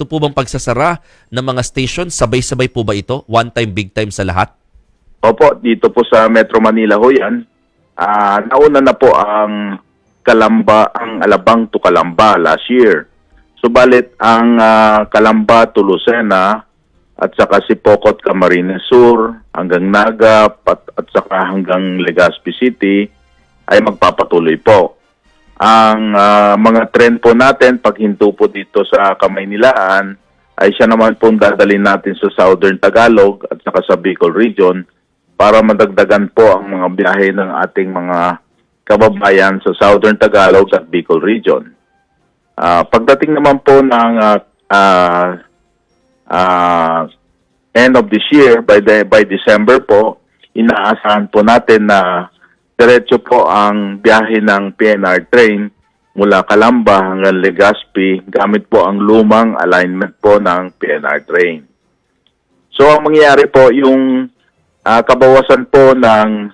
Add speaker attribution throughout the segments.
Speaker 1: ito po bang pagsasara ng mga station, sabay-sabay po ba ito? One time, big time sa lahat?
Speaker 2: Opo, dito po sa Metro Manila ho yan. Ah, nauna na po ang Kalamba, ang Alabang to Kalamba last year. Subalit ang ah, Kalamba to Lucena at saka si Pocot Camarines Sur hanggang Naga pat, at saka hanggang Legazpi City ay magpapatuloy po. Ang ah, mga tren po natin pag hinto po dito sa Kamaynilaan ay siya naman po dadalhin natin sa Southern Tagalog at saka sa Bicol Region para madagdagan po ang mga biyahe ng ating mga kababayan sa Southern Tagalog at Bicol Region. Ah, pagdating naman po ng ah, ah, ah, end of this year, by, the, by December po, inaasahan po natin na diretso po ang biyahe ng PNR train mula Calamba hanggang Legazpi gamit po ang lumang alignment po ng PNR train. So ang mangyayari po yung ah, kabawasan po ng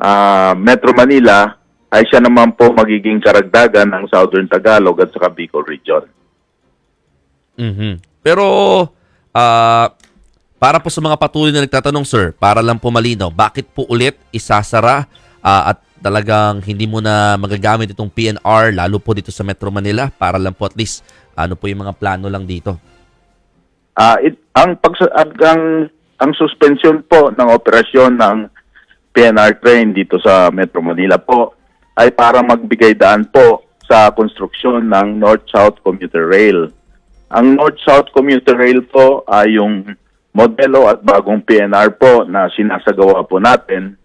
Speaker 2: ah, Metro Manila ay siya naman po magiging karagdagan ng Southern Tagalog at saka Bicol Region.
Speaker 1: Mhm. Pero, ah, para po sa mga patuloy na nagtatanong, sir, para lang po malinaw, bakit po ulit isasara ah, at talagang hindi mo na magagamit itong PNR, lalo po dito sa Metro Manila, para lang po at least ano po yung mga plano lang dito?
Speaker 2: Ah, it, ang pag ang, ang ang suspension po ng operasyon ng PNR train dito sa Metro Manila po ay para magbigay daan po sa konstruksyon ng North-South Commuter Rail. Ang North-South Commuter Rail po ay yung modelo at bagong PNR po na sinasagawa po natin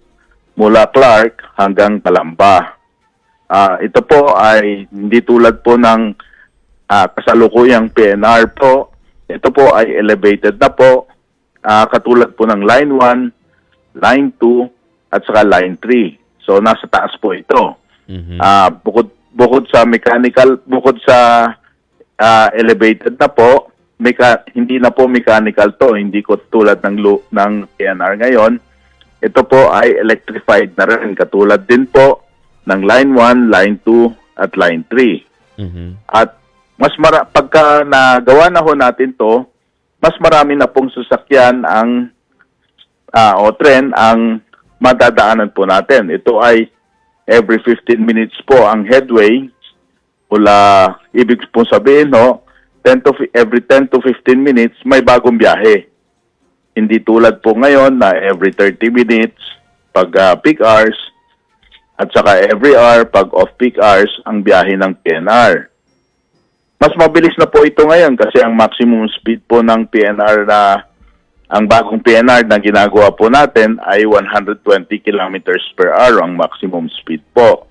Speaker 2: mula Clark hanggang Calamba. Ah, ito po ay hindi tulad po ng ah, kasalukuyang PNR po. Ito po ay elevated na po, ah, katulad po ng Line 1, Line 2, at saka Line 3. So, nasa taas po ito.
Speaker 1: Mhm.
Speaker 2: Ah, bukod, bukod sa mechanical, bukod sa ah, elevated na po, meka, hindi na po mechanical to, hindi ko tulad ng, ng PNR ngayon. Ito po ay electrified na rin, katulad din po ng Line 1, Line 2, at Line 3.
Speaker 1: Mhm.
Speaker 2: At mas mara pagka nagawa na ho natin to, mas marami na pong sasakyan ang ah, o tren ang madadaanan po natin. Ito ay every 15 minutes po ang headway mula ibig po sabihin no 10 to every 10 to 15 minutes may bagong biyahe. Hindi tulad po ngayon na every 30 minutes pag ah, peak hours at saka every hour pag off-peak hours ang biyahe ng PNR. Mas mabilis na po ito ngayon kasi ang maximum speed po ng PNR na ang bagong PNR na ginagawa po natin ay 120 kilometers per hour ang maximum speed po.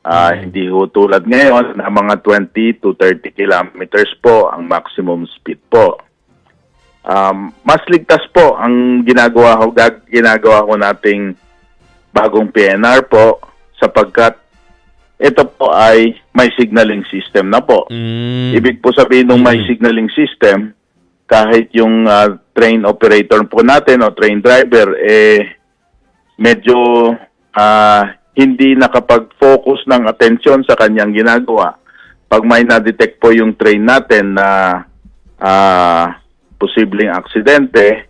Speaker 2: Ah, Hindi ho tulad ngayon na mga 20 to 30 kilometers po ang maximum speed po. Um, mas ligtas po ang ginagawa ko, gag- ginagawa ko nating bagong PNR po sapagkat ito po ay may signaling system na po.
Speaker 1: Mm.
Speaker 2: Ibig po sabihin ng may
Speaker 1: Mm.
Speaker 2: signaling system, kahit yung ah, train operator po natin o train driver, eh, medyo ah, hindi nakapag-focus ng atensyon sa kanyang ginagawa. Pag may na-detect po yung train natin na ah, posibleng aksidente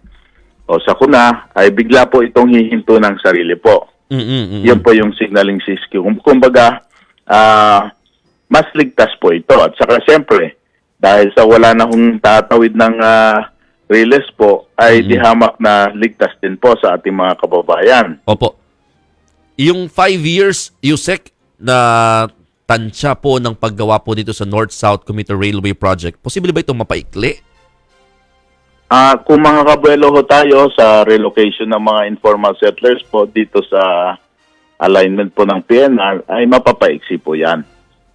Speaker 2: o sakuna, ay bigla po itong hihinto ng sarili po.
Speaker 1: Mm, mm, mm.
Speaker 2: Yan po yung signaling system. Kum- Kumbaga, ah, mas ligtas po ito. At saka siyempre, dahil sa wala na hong tatawid ng ah, relays po, ay
Speaker 1: Mhm.
Speaker 2: di hamak na ligtas din po sa ating mga kababayan.
Speaker 1: Opo. Yung five years, Yusek, na tansya po ng paggawa po dito sa North-South Commuter Railway Project, posible ba itong mapaikli?
Speaker 2: Ah, kung mga kabuelo ho tayo sa relocation ng mga informal settlers po dito sa alignment po ng PNR, ay mapapaiksi po yan.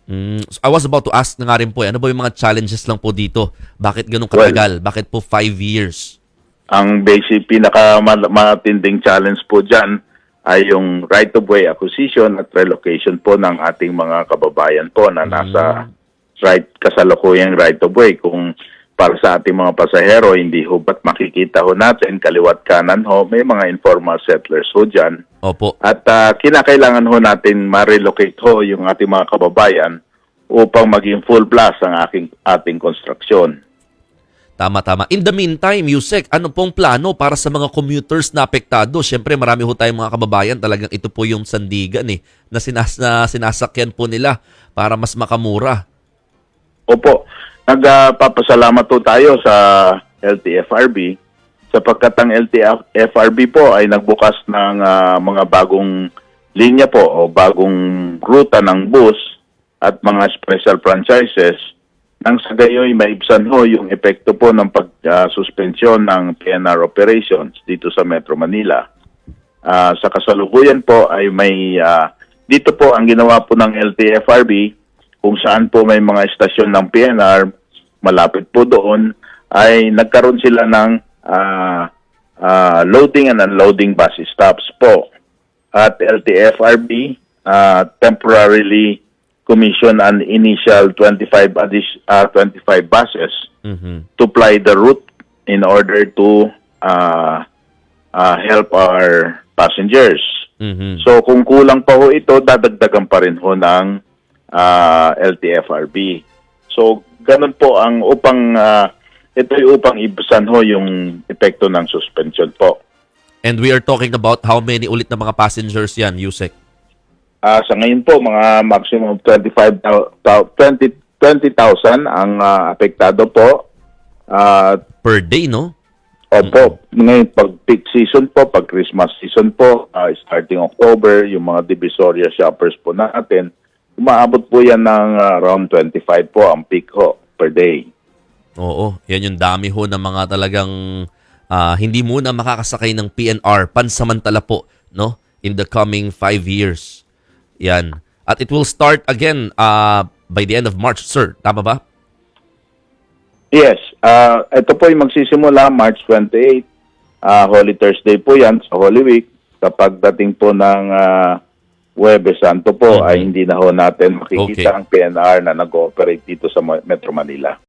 Speaker 1: Mm, so I was about to ask na nga rin po, eh, ano ba yung mga challenges lang po dito? Bakit ganun katagal? Bakit po five years?
Speaker 2: ang basic pinaka ma- matinding challenge po dyan ay yung right-of-way acquisition at relocation po ng ating mga kababayan po na nasa right kasalukuyang right-of-way. Kung para sa ating mga pasahero, hindi ho ba't makikita ho natin kaliwat kanan ho, may mga informal settlers ho dyan.
Speaker 1: Opo.
Speaker 2: At ah, kinakailangan ho natin ma-relocate ho yung ating mga kababayan upang maging full blast ang aking, ating konstruksyon.
Speaker 1: Tama, tama. In the meantime, Yusek, ano pong plano para sa mga commuters na apektado? Siyempre, marami ho tayong mga kababayan. Talagang ito po yung sandigan eh, na, sinas na sinasakyan po nila para mas makamura.
Speaker 2: Opo, nagpapasalamat po tayo sa LTFRB sapagkat ang LTFRB po ay nagbukas ng ah, mga bagong linya po o bagong ruta ng bus at mga special franchises nang sa gayoy maibsan ho yung epekto po ng pag-suspensyon ng PNR operations dito sa Metro Manila. Ah, sa kasalukuyan po ay may ah, dito po ang ginawa po ng LTFRB kung saan po may mga estasyon ng PNR malapit po doon ay nagkaroon sila ng ah, ah, loading and unloading bus stops po at LTFRB ah, temporarily commission an initial 25 addis- ah, 25 buses
Speaker 1: Mhm.
Speaker 2: to ply the route in order to uh, uh, help our passengers.
Speaker 1: Mhm.
Speaker 2: So kung kulang pa ho ito, dadagdagan pa rin ho ng uh, LTFRB. So ganun po ang upang uh, ito ay upang ibsan ho yung epekto ng suspension po.
Speaker 1: And we are talking about how many ulit na mga passengers yan, Yusek?
Speaker 2: Ah, sa ngayon po, mga maximum of 25, 20 20,000 ang ah, apektado po. Ah,
Speaker 1: Per day, no?
Speaker 2: Opo, ngayon pag peak season po, pag Christmas season po, ah, starting October, yung mga Divisoria shoppers po natin, umaabot po yan ng ah, around 25 po ang peak ho per day.
Speaker 1: Oo, yan yung dami ho ng mga talagang ah, hindi muna makakasakay ng PNR pansamantala po, no? In the coming five years. Yan. At it will start again ah, by the end of March, sir. Tama ba?
Speaker 2: Yes, ah ito po yung magsisimula March 28. Ah, Holy Thursday po yan sa Holy Week. Kapag dating po ng ah, Huwebes Santo po
Speaker 1: Mhm.
Speaker 2: ay hindi na ho natin makikita
Speaker 1: Okay.
Speaker 2: ang PNR na nag-ooperate dito sa Metro Manila.